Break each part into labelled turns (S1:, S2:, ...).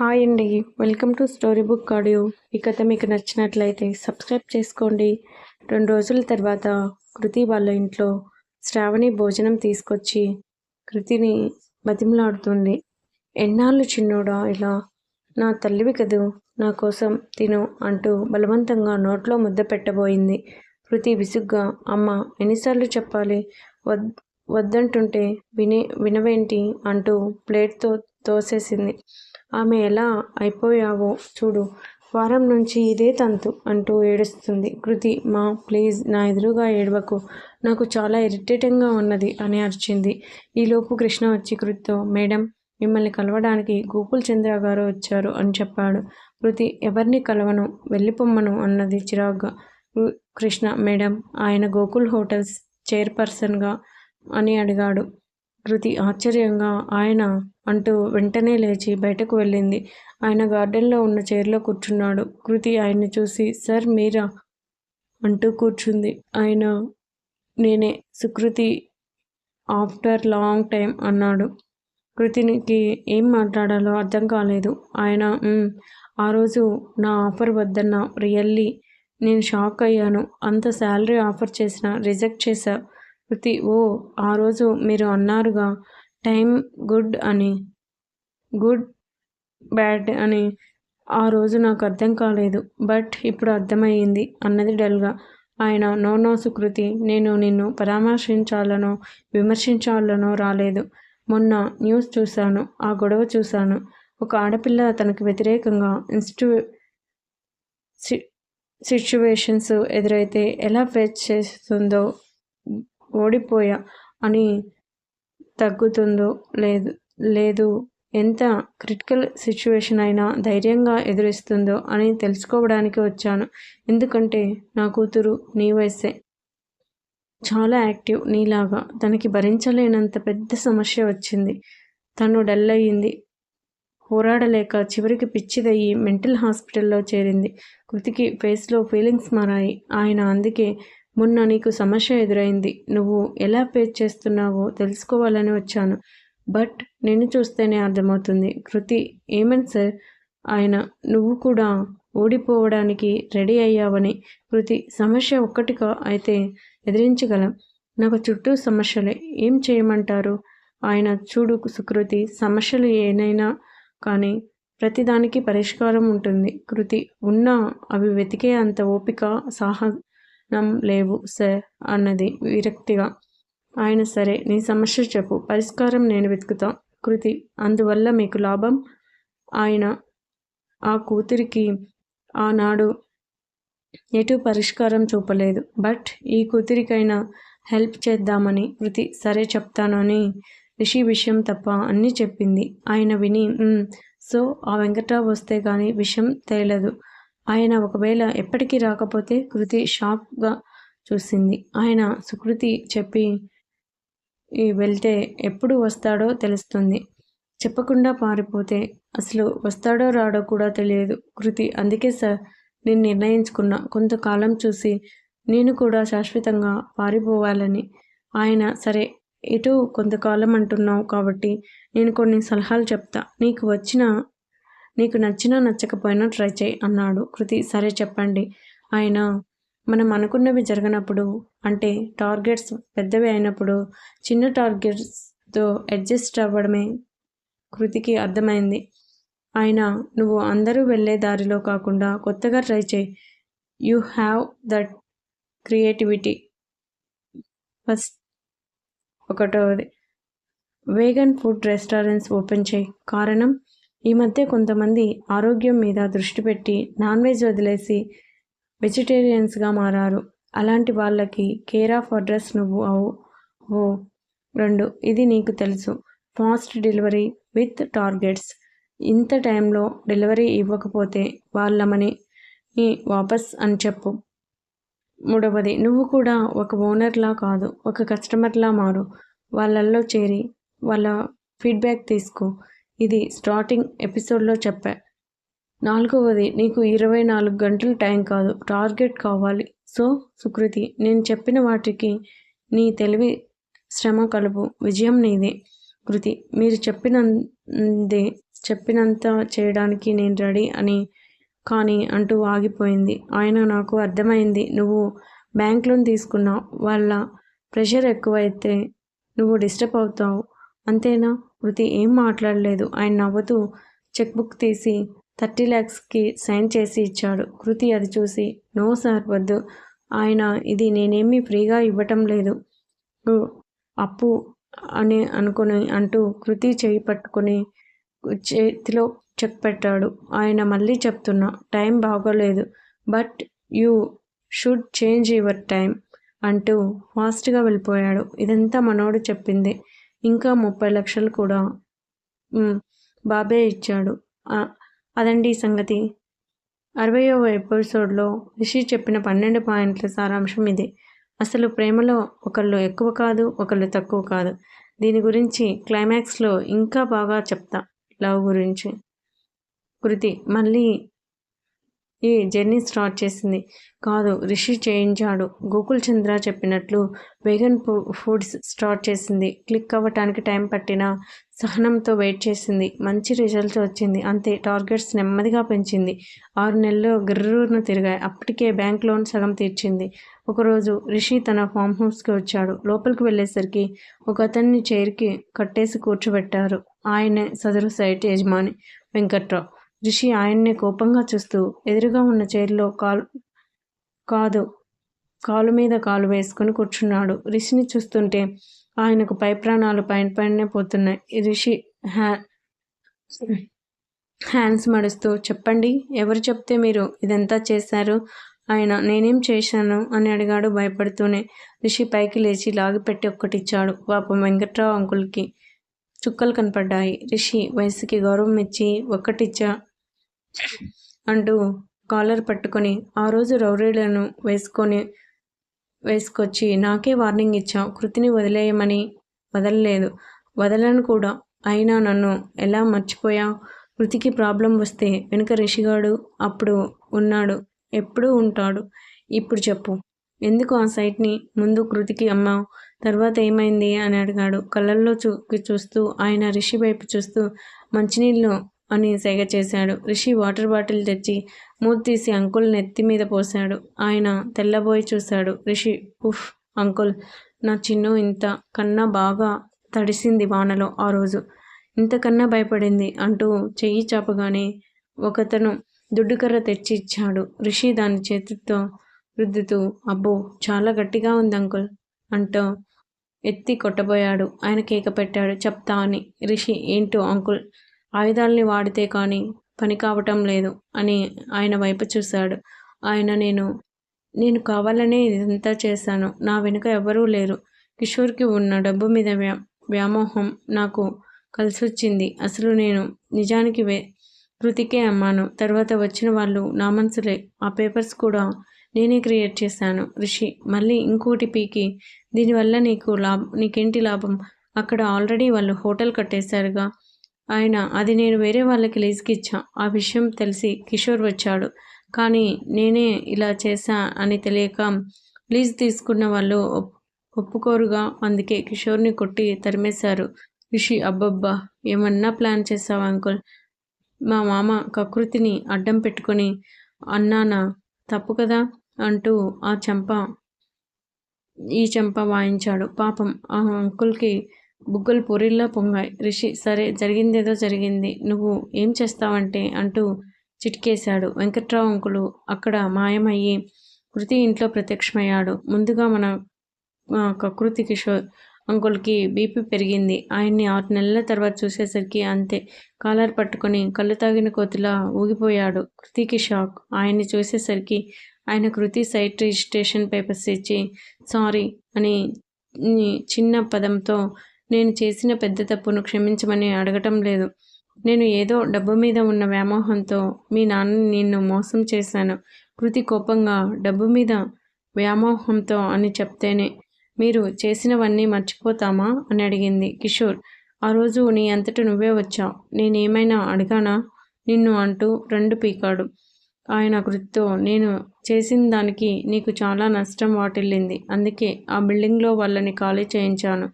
S1: Hi అండి. Welcome to story book audio. ఈ కథ మీకు నచ్చినట్లయితే సబ్స్క్రైబ్ చేసుకోండి. రెండు రోజుల తర్వాత కృతి వాళ్ళ ఇంట్లో శ్రావణి భోజనం తీసుకొచ్చి కృతిని బతిమలాడుతుంది. ఎన్నాళ్ళు చిన్నోడా ఇలా? నా తల్లివి కదూ నా కోసం తిను అంటూ బలవంతంగా నోట్లో ముద్ద పెట్టబోయింది కృతి విసుగ్గా. అమ్మ ఎన్నిసార్లు చెప్పాలి? వద్ వద్దంటుంటే విని వినవేంటి? అంటూ ప్లేట్తో తోసేసింది. ఆమె ఎలా అయిపోయావో చూడు. వారం నుంచి ఇదే తంతు అంటూ ఏడుస్తుంది. కృతి మా ప్లీజ్ నా ఎదురుగా ఏడవకు. నాకు చాలా ఇరిటేటింగ్గా ఉన్నది అని అరిచింది. ఈలోపు కృష్ణ వచ్చి కృతితో మేడం మిమ్మల్ని కలవడానికి గోకుల్ చంద్ర గారు వచ్చారు అని చెప్పాడు. కృతి ఎవరిని కలవను? వెళ్ళిపోమ్మను అన్నది చిరాగ్గా. కృష్ణ మేడం ఆయన గోకుల్ హోటల్స్ చైర్పర్సన్గా అని అడిగాడు. కృతి ఆశ్చర్యంగా ఆయన అంటూ వెంటనే లేచి బయటకు వెళ్ళింది. ఆయన గార్డెన్లో ఉన్న చైర్లో కూర్చున్నాడు. కృతి ఆయన్ని చూసి సార్ మీరా? అంటూ కూర్చుంది. ఆయన నేనే సుకృతి ఆఫ్టర్ లాంగ్ టైం అన్నాడు. కృతినికి ఏం మాట్లాడాలో అర్థం కాలేదు. ఆయన ఆ రోజు నా ఆఫర్ వద్దన్న రియల్లీ నేను షాక్ అయ్యాను. అంత శాలరీ ఆఫర్ చేసిన రిజెక్ట్ చేశా. కృతి ఓ ఆ రోజు మీరు అన్నారుగా. టైం గుడ్ అని. గుడ్ బ్యాడ్ అని. ఆ రోజు నాకు అర్థం కాలేదు. బట్ ఇప్పుడు అర్థమయ్యింది అన్నది డల్గా ఆయన నో నో సుకృతి నేను నిన్ను పరామర్శించాలనో విమర్శించాలనో రాలేదు. మొన్న న్యూస్ చూశాను ఆ గొడవ చూశాను. ఒక ఆడపిల్ల తనకు వ్యతిరేకంగా ఇన్స్టిట్యూ సిచ్యువేషన్స్ ఎదురైతే ఎలా ఫేస్ చేస్తుందో ఓడిపోయా అని తగ్గుతుందో లేదు లేదు. ఎంత క్రిటికల్ సిచ్యువేషన్ అయినా ధైర్యంగా ఎదురిస్తుందో అని తెలుసుకోవడానికి వచ్చాను. ఎందుకంటే నా కూతురు నీ వయసే. చాలా యాక్టివ్ నీలాగా. తనకి భరించలేనంత పెద్ద సమస్య వచ్చింది. తను డల్ అయ్యింది. పోరాడలేక చివరికి పిచ్చిదయ్యి మెంటల్ హాస్పిటల్లో చేరింది. కృతికి ఫేస్లో ఫీలింగ్స్ మారాయి. ఆయన అందుకే మొన్న నీకు సమస్య ఎదురైంది. నువ్వు ఎలా పేజ్ చేస్తున్నావో తెలుసుకోవాలని వచ్చాను. బట్ నేను చూస్తేనే అర్థమవుతుంది. కృతి ఏమని సార్? ఆయన నువ్వు కూడా ఓడిపోవడానికి రెడీ అయ్యావని. కృతి సమస్య ఒక్కటిగా అయితే ఎదిరించగలం. నాకు చుట్టూ సమస్యలే. ఏం చేయమంటారు? ఆయన చూడు సుకృతి సమస్యలు ఏనైనా కానీ ప్రతిదానికి పరిష్కారం ఉంటుంది. కృతి ఉన్న అవి వెతికే అంత ఓపిక సాహ నం లేవు సార్ అన్నది విరక్తిగా. ఆయన సరే నీ సమస్య చెప్పు. పరిష్కారం నేను వెతుకుతా. కృతి అందువల్ల మీకు లాభం? ఆయన ఆ కూతురికి ఆనాడు ఎటు పరిష్కారం చూపలేదు. బట్ ఈ కూతురికైనా హెల్ప్ చేద్దామని కృతి సరే చెప్తానని రిషి విషయం తప్ప అన్నీ చెప్పింది. ఆయన విని సో ఆ వెంకట్రావు వస్తే కానీ విషయం తేలదు. ఆయన ఒకవేళ ఎప్పటికీ రాకపోతే కృతి షాక్గా చూసింది. ఆయన సుకృతి చెప్పి వెళ్తే ఎప్పుడు వస్తాడో తెలుస్తుంది. చెప్పకుండా పారిపోతే అసలు వస్తాడో రాడో కూడా తెలియదు కృతి. అందుకే సార్ నేను నిర్ణయించుకున్న. కొంతకాలం చూసి నేను కూడా శాశ్వతంగా పారిపోవాలని. ఆయన సరే ఇటు కొంతకాలం అంటున్నావు కాబట్టి నేను కొన్ని సలహాలు చెప్తా. నీకు వచ్చిన నీకు నచ్చినా నచ్చకపోయినా ట్రై చేయి అన్నాడు కృతి. సరే చెప్పండి. ఆయన మనం అనుకున్నవి జరగనప్పుడు అంటే టార్గెట్స్ పెద్దవి అయినప్పుడు చిన్న టార్గెట్స్తో అడ్జస్ట్ అవ్వడమే కృతికి అర్థమైంది. ఆయన నువ్వు అందరూ వెళ్ళే దారిలో కాకుండా కొత్తగా ట్రై చేయి. You have that creativity. First ఒకటోది. Vegan food restaurants open చేయి. కారణం? ఈ మధ్య కొంతమంది ఆరోగ్యం మీద దృష్టి పెట్టి నాన్ వెజ్ వదిలేసి వెజిటేరియన్స్గా మారారు. అలాంటి వాళ్ళకి కేర్ ఆఫ్ అడ్రస్ నువ్వు అవు ఓ రెండు. ఇది నీకు తెలుసు. Fast delivery with targets. ఇంత టైంలో డెలివరీ ఇవ్వకపోతే వాళ్ళ మనీ వాపస్ అని చెప్పు. మూడవది నువ్వు కూడా ఒక ఓనర్లా కాదు ఒక కస్టమర్లా మారు. వాళ్ళల్లో చేరి వాళ్ళ ఫీడ్బ్యాక్ తీసుకో. ఇది స్టార్టింగ్ ఎపిసోడ్లో చెప్పా. నాలుగవది నీకు ఇరవై నాలుగు గంటలు టైం కాదు టార్గెట్ కావాలి. సో సుకృతి నేను చెప్పిన వాటికి నీ తెలివి శ్రమ కలుపు. విజయం నీదే. కృతి మీరు చెప్పినదే చెప్పినంత చేయడానికి నేను రెడీ అని కానీ అంటూ ఆగిపోయింది. ఆయన నాకు అర్థమైంది నువ్వు బ్యాంక్ లోన్ తీసుకున్నావు. వాళ్ళ ప్రెషర్ ఎక్కువైతే నువ్వు డిస్టర్బ్ అవుతావు. అంతేనా? కృతి ఏం మాట్లాడలేదు. ఆయన నవ్వుతూ చెక్ బుక్ తీసి థర్టీ ల్యాక్స్కి సైన్ చేసి ఇచ్చాడు. కృతి అది చూసి నో సార్ వద్దు. ఆయన ఇది నేనేమీ ఫ్రీగా ఇవ్వటం లేదు. అప్పు అని అనుకుని అంటూ కృతి చేయి పట్టుకుని చేతిలో చెక్ పెట్టాడు. ఆయన మళ్ళీ చెప్తున్నా టైం బాగోలేదు. But you should change your time అంటూ ఫాస్ట్గా వెళ్ళిపోయాడు. ఇదంతా మనోడు చెప్పింది. ఇంకా ముప్పై లక్షలు కూడా బాబే ఇచ్చాడు. అదండి సంగతి. అరవయవ ఎపిసోడ్లో రిషి చెప్పిన పన్నెండు పాయింట్ల సారాంశం ఇది. అసలు ప్రేమలో ఒకళ్ళు ఎక్కువ కాదు ఒకళ్ళు తక్కువ కాదు. దీని గురించి క్లైమాక్స్లో ఇంకా బాగా చెప్తా లవ్ గురించి. కృతి మళ్ళీ ఈ జర్నీ స్టార్ట్ చేసింది. కాదు రిషి చేయించాడు. గోకుల్ చంద్ర చెప్పినట్లు వేగన్ ఫుడ్స్ స్టార్ట్ చేసింది. క్లిక్ అవ్వటానికి టైం పట్టిన సహనంతో వెయిట్ చేసింది. మంచి రిజల్ట్స్ వచ్చింది. అంతే టార్గెట్స్ నెమ్మదిగా పెంచింది. ఆరు నెలలు గిర్రును తిరిగాయి. అప్పటికే బ్యాంక్ లోన్ సగం తీర్చింది. ఒకరోజు రిషి తన ఫామ్ హౌస్కి వచ్చాడు. లోపలికి వెళ్ళేసరికి ఒక అతన్ని చైర్కి కట్టేసి కూర్చోబెట్టారు. ఆయనే సదరు సైట్ యజమాని వెంకట్రావు. రిషి ఆయన్నే కోపంగా చూస్తూ ఎదురుగా ఉన్న చైర్లో కాలు కాదు కాలు మీద కాలు వేసుకుని కూర్చున్నాడు. రిషిని చూస్తుంటే ఆయనకు పై ప్రాణాలు పైన పైనే పోతున్నాయి. రిషి హ్యా హ్యాండ్స్ మడుస్తూ చెప్పండి ఎవరు చెప్తే మీరు ఇదంతా చేశారు? ఆయన నేనేం చేశాను? అని అడిగాడు భయపడుతూనే. రిషి పైకి లేచి లాగిపెట్టి ఒక్కటిచ్చాడు. పాపం వెంకట్రావు అంకుల్కి చుక్కలు కనపడ్డాయి. రిషి వయసుకి గౌరవం ఇచ్చి ఒక్కటిచ్చా అంటూ కాలర్ పట్టుకొని ఆ రోజు రౌరీలను వేసుకొని వేసుకొచ్చి నాకే వార్నింగ్ ఇచ్చావు. కృతిని వదిలేయమని వదలలేదు. వదలను కూడా. అయినా నన్ను ఎలా మర్చిపోయా కృతికి ప్రాబ్లం వస్తే వెనుక రిషిగాడు అప్పుడు ఉన్నాడు. ఎప్పుడూ ఉంటాడు. ఇప్పుడు చెప్పు. ఎందుకు ఆ సైట్ని ముందు కృతికి అమ్మావు? తర్వాత ఏమైంది? అని అడిగాడు. కళ్ళల్లో చూ చూస్తూ ఆయన రిషి వైపు చూస్తూ మంచినీళ్ళు అని సెగ చేశాడు. రిషి వాటర్ బాటిల్ తెచ్చి మూతి తీసి అంకుల్ నెత్తి మీద పోశాడు. ఆయన తెల్లబోయి చూశాడు. రిషి ఉఫ్ అంకుల్ నా చిన్ను ఇంత కన్నా బాగా తడిసింది వానలో ఆ రోజు. ఇంతకన్నా భయపడింది అంటూ చెయ్యి చాపగానే ఒకతను దుడ్డుకర్ర తెచ్చి ఇచ్చాడు. రిషి దాని చేతితో రుద్దుతూ అబ్బో చాలా గట్టిగా ఉంది అంకుల్ అంటూ ఎత్తి కొట్టబోయాడు. ఆయన కేక పెట్టాడు. చెప్తా అని. రిషి ఏంటో అంకుల్ ఆయుధాల్ని వాడితే కానీ పని కావటం లేదు అని ఆయన వైపు చూశాడు. ఆయన నేను నేను కావాలనే ఇదంతా చేశాను. నా వెనుక ఎవరూ లేరు. కిషోర్కి ఉన్న డబ్బు మీద వ్యా వ్యామోహం నాకు కలిసొచ్చింది. అసలు నేను నిజానికి వే కృతికే అమ్మాను. తర్వాత వచ్చిన వాళ్ళు నా మనసులే. ఆ పేపర్స్ కూడా నేనే క్రియేట్ చేశాను. రిషి మళ్ళీ ఇంకోటి పీకి. దీనివల్ల నీకు లాభం నీకేంటి లాభం? అక్కడ ఆల్రెడీ వాళ్ళు హోటల్ కట్టేశారుగా. ఆయన అది నేను వేరే వాళ్ళకి లీజ్కి ఇచ్చా ఆ విషయం తెలిసి కిషోర్ వచ్చాడు. కానీ నేనే ఇలా చేశా అని తెలియక లీజ్ తీసుకున్న వాళ్ళు ఒప్పుకోరుగా. అందుకే కిషోర్ని కొట్టి తరిమేశారు. రిషి అబ్బబ్బా ఏమన్నా ప్లాన్ చేసావా అంకుల్? మా మామ కకృతిని అడ్డం పెట్టుకొని అన్నానా తప్పు కదా అంటూ ఆ చెంప ఈ చెంప వాయించాడు. పాపం ఆ అంకుల్కి బుగ్గలు పొరిల్లా పొంగాయి రిషి సరే జరిగిందేదో జరిగింది. నువ్వు ఏం చేస్తావంటే అంటూ చిటికేశాడు. వెంకట్రావు అంకులు అక్కడ మాయమయ్యి కృతి ఇంట్లో ప్రత్యక్షమయ్యాడు. ముందుగా మన కృతి కిషోర్ అంకుల్కి బీపీ పెరిగింది. ఆయన్ని ఆరు నెలల తర్వాత చూసేసరికి అంతే. కాలర్ పట్టుకొని కళ్ళు తాగిన కోతిలా ఊగిపోయాడు. కృతికి షాక్ ఆయన్ని చూసేసరికి ఆయన కృతి సైట్ రిజిస్ట్రేషన్ పేపర్స్ ఇచ్చి సారీ అని చిన్న పదంతో నేను చేసిన పెద్ద తప్పును క్షమించమని అడగటం లేదు. నేను ఏదో డబ్బు మీద ఉన్న వ్యామోహంతో మీ నాన్న నిన్ను మోసం చేశాను. కృతి కోపంగా డబ్బు మీద వ్యామోహంతో అని చెప్తేనే మీరు చేసినవన్నీ మర్చిపోతామా అని అడిగింది కిషోర్. ఆ రోజు నీ అంతట నువ్వే వచ్చావు. నేనేమైనా అడిగానా? నిన్ను అంటూ రెండు పీకాడు. ఆయన కృతితో నేను చేసిన దానికి నీకు చాలా నష్టం వాటిల్లింది. అందుకే ఆ బిల్డింగ్లో వాళ్ళని ఖాళీ చేయించాను.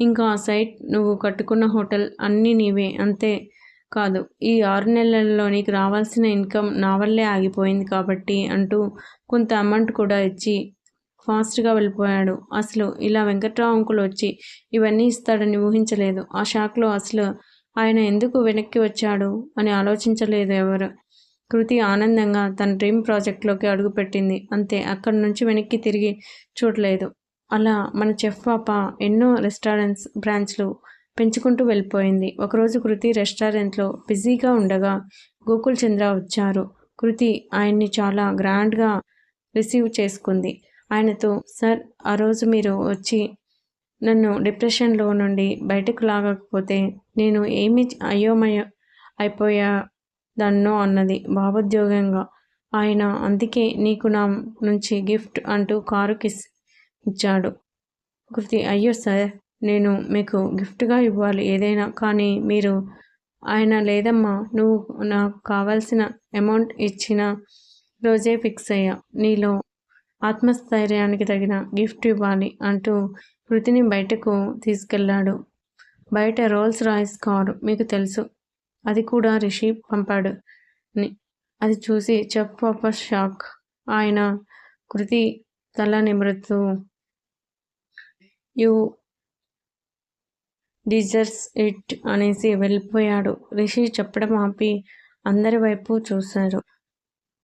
S1: ఇంకా ఆ సైట్ నువ్వు కట్టుకున్న హోటల్ అన్నీ నీవే అంతే కాదు. ఈ ఆరు నెలల్లో నీకు రావాల్సిన ఇన్కమ్ నా వల్లే ఆగిపోయింది కాబట్టి అంటూ కొంత అమౌంట్ కూడా ఇచ్చి ఫాస్ట్గా వెళ్ళిపోయాడు. అసలు ఇలా వెంకట్రావు అంకుల్ వచ్చి ఇవన్నీ ఇస్తాడని ఊహించలేదు. ఆ షాక్లో అసలు ఆయన ఎందుకు వెనక్కి వచ్చాడు అని ఆలోచించలేదు ఎవరు. కృతి ఆనందంగా తన డ్రీమ్ ప్రాజెక్ట్లోకి అడుగుపెట్టింది. అంతే అక్కడి నుంచి వెనక్కి తిరిగి చూడలేదు అలా మన చెఫ్ పాప ఎన్నో రెస్టారెంట్స్ బ్రాంచ్లు పెంచుకుంటూ వెళ్ళిపోయింది. ఒకరోజు కృతి రెస్టారెంట్లో బిజీగా ఉండగా గోకుల్ చంద్ర వచ్చారు. కృతి ఆయన్ని చాలా గ్రాండ్గా రిసీవ్ చేసుకుంది. ఆయనతో సార్ ఆ రోజు మీరు వచ్చి నన్ను డిప్రెషన్లో నుండి బయటకు లాగకపోతే నేను ఏమి అయోమయ అయిపోయా దన్నో అన్నది భావోద్యోగంగా ఆయన అందుకే నీకు నా నుంచి గిఫ్ట్ అంటూ కారు కిస్ ఇచ్చాడు. కృతి అయ్యో సార్ నేను మీకు గిఫ్ట్గా ఇవ్వాలి ఏదైనా కానీ మీరు ఆయన లేదమ్మా నువ్వు నాకు కావాల్సిన అమౌంట్ ఇచ్చిన రోజే ఫిక్స్ అయ్యా. నీలో ఆత్మస్థైర్యానికి తగిన గిఫ్ట్ ఇవ్వాలి అంటూ కృతిని బయటకు తీసుకెళ్ళాడు. బయట రోల్స్ రాయిస్ కారు మీకు తెలుసు. అది కూడా రిషి పంపాడు. అది చూసి చెప్ప షాక్. ఆయన కృతి తల నిమృతూ యూ డిజర్స్ ఇట్ అనేసి వెళ్ళిపోయాడు. రిషి చెప్పడం ఆపి అందరి వైపు చూశారు